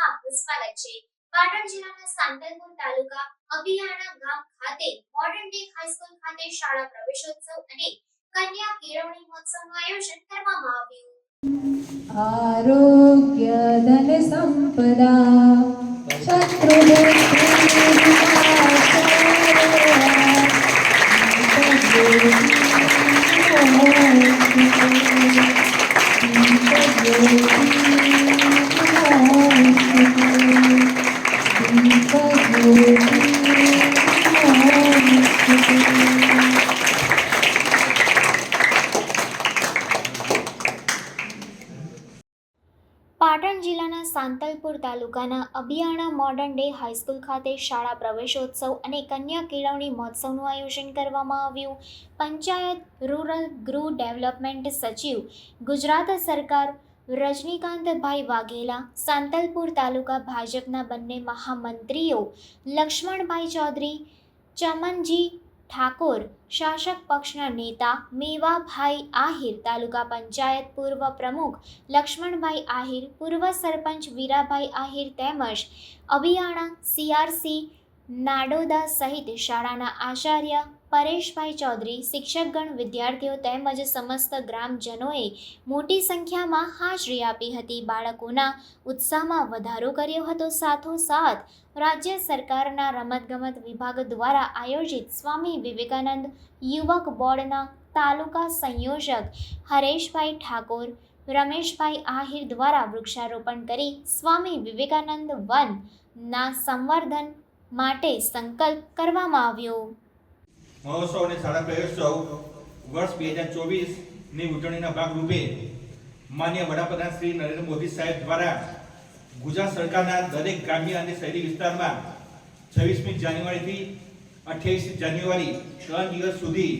સંસ્થા પુષ્પાલય પાટણ જિલ્લાના સાંતલપુર તાલુકા અભિયાણા ગામ ખાતે મોડર્ન ડે હાઈસ્કૂલ ખાતે શાળા પ્રવેશોત્સવ અને કન્યા કેળવણી મહોત્સવનું આયોજન કરવામાં આવ્યું. આરોગ્ય ધન સંપદા. પાટણ જિલ્લાના સાંતલપુર તાલુકાના અબિયાણા મોડર્ન ડે હાઈસ્કૂલ ખાતે શાળા પ્રવેશોત્સવ અને કન્યા કેળવણી મહોત્સવનું આયોજન કરવામાં આવ્યું. પંચાયત રૂરલ ગૃહ ડેવલપમેન્ટ સચિવ ગુજરાત સરકાર રજનીકાંતભાઈ વાઘેલા, સાંતલપુર તાલુકા ભાજપના બંને મહામંત્રીઓ, લક્ષ્મણભાઈ ચૌધરી, ચમનજી ઠાકોર, શાસક પક્ષના નેતા, મેવાભાઈ આહિર, તાલુકા પંચાયત પૂર્વ પ્રમુખ, લક્ષ્મણભાઈ આહિર, પૂર્વ સરપંચ વીરાભાઈ આહિર તેમજ અભિયાણા, સીઆરસી, નાડોદા સહિત શાળાના આચાર્ય પરેશભાઈ ચૌધરી, શિક્ષકગણ, વિદ્યાર્થીઓ તેમજ સમસ્ત ગ્રામજનોએ મોટી સંખ્યામાં હાજરી આપી હતી. બાળકોના ઉત્સાહમાં વધારો કર્યો હતો. સાથોસાથ રાજ્ય સરકારના રમતગમત વિભાગ દ્વારા આયોજિત સ્વામી વિવેકાનંદ યુવક બોર્ડના તાલુકા સંયોજક હરેશભાઈ ઠાકોર, રમેશભાઈ આહિર દ્વારા વૃક્ષારોપણ કરી સ્વામી વિવેકાનંદ વનના સંવર્ધન માટે સંકલ્પ કરવામાં આવ્યો. મહોત્સવ અને શાળા પ્રયોત્સવ વર્ષ બે હજાર ચોવીસની ઉજવણીના ભાગરૂપે માન્ય વડાપ્રધાન શ્રી નરેન્દ્ર મોદી સાહેબ દ્વારા ગુજરાત સરકારના દરેક ગ્રામ્ય અને શહેરી વિસ્તારમાં છવ્વીસમી જાન્યુઆરીથી અઠ્યાવીસ જાન્યુઆરી ત્રણ દિવસ સુધી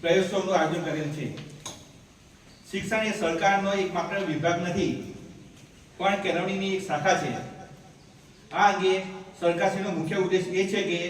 પ્રયોત્સવનું આયોજન કરેલ છે. શિક્ષણ એ સરકારનો એક માત્ર વિભાગ નથી, પણ કેળવણીની એક શાખા છે. આ અંગે સરકારશ્રીનો મુખ્ય ઉદ્દેશ એ છે કે